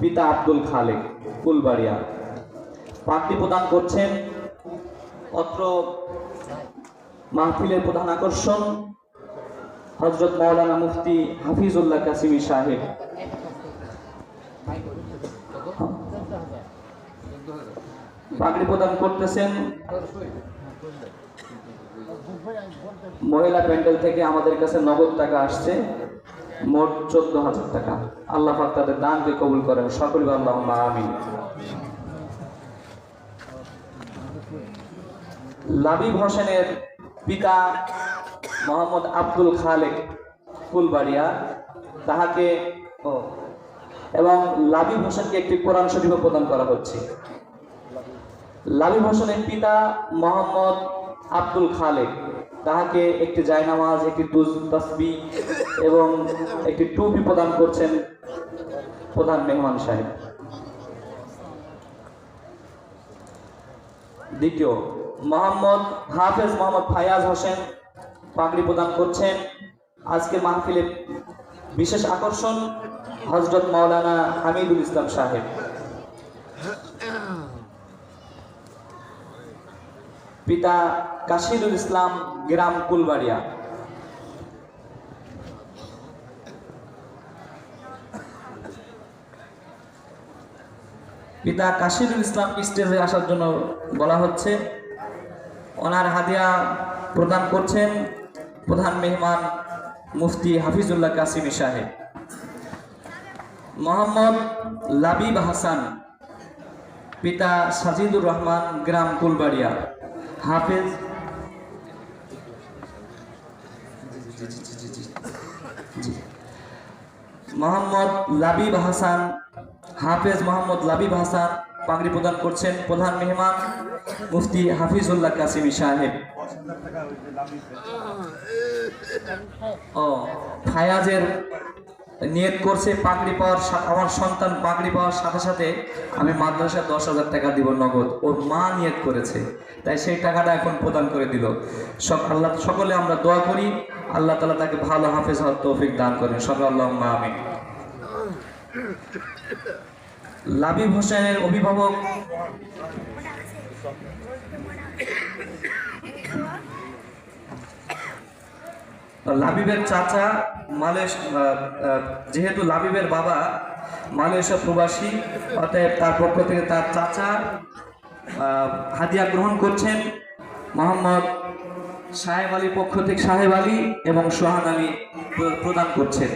পিতা আব্দুল খালেক, ফুলবাড়িয়া। পাখি প্রদান করছেন অত্র মাহফিলের প্রধান আকর্ষণ হজরত মাওলানা মুফতি হাফিজুল্লাহ কাসিমি সাহেব। পাগড়ি প্রদান করতেছেন মহিলা প্যান্ডেল থেকে আমাদের কাছে নগদ টাকা আসছে। মোট চোদ্দ হাজার টাকা। আল্লাহ পাক তাদের দানকে কবুল করেন। সকলে আল্লাহ আমিন। লাবিব হোসেনের পিতা মোহাম্মদ আব্দুল খালেক ফুলবাড়িয়া, তাহাকে এবং লাবিব হোসেনকে একটি কোরআন শরীফ প্রদান করা হচ্ছে। লাবিব হোসেনের পিতা মোহাম্মদ আব্দুল খালেক তাহাকে একটি জায়নামাজ, একটি দুজ, তসবি এবং একটি টুপি প্রদান করছেন প্রধান মেহমান সাহেব। দ্বিতীয়, মোহাম্মদ হাফেজ মোহাম্মদ ফায়াজ হোসেন পাগড়ি প্রদান করছেন। আজকের মাহফিলে বিশেষ আকর্ষণ হজরত মাওলানা হামিদুল ইসলাম সাহেব। পিতা কাশিদুল ইসলাম, গ্রাম কুলবাড়িয়া। পিতা কাশিদুল ইসলাম স্টেজে আসার জন্য বলা হচ্ছে, ওনার হাদিয়া প্রদান করছেন প্রধান মেহমান মুফতি হাফিজুল্লাহ কাসিমি সাহেব। মোহাম্মদ লাবিব হাসান, পিতা সাজিদুর রহমান, গ্রাম কুলবাড়িয়া। হাফেজ। মোহাম্মদ লাবিব হাসান, হাফেজ মোহাম্মদ লাবিব হাসান পাগড়ি প্রদান করছেন প্রধান মেহমান মুফতি হাফিজুল্লাহ কাসিমি সাহেব। ও, ফায়াজের নিয়ত করছে পাগড়ি পাওয়ার আমার সন্তান পাগড়ি পাওয়ার সাথে সাথে আমি মাদ্রাসায় দশ হাজার টাকা দিব নগদ। ওর মা নিয়ত করেছে। তাই সেই টাকাটা এখন প্রদান করে দিল। সব আল্লাহ, সকলে আমরা দোয়া করি। আল্লাহ তালা তাকে ভালো হাফেজ হওয়ার তৌফিক দান করেন। সকল আল্লাহ আমিন। লাবিব হোসেনের অভিভাবক লাবিবের চাচা মালয়েশ যেহেতু লাবিবের বাবা মালয়েশিয়া প্রবাসী, অতএব তার পক্ষ থেকে তার চাচা হাদিয়া গ্রহণ করছেন মোহাম্মদ সাহেব আলীর পক্ষ থেকে সাহেব আলী এবং সোহান আলী প্র- প্রদান করছেন।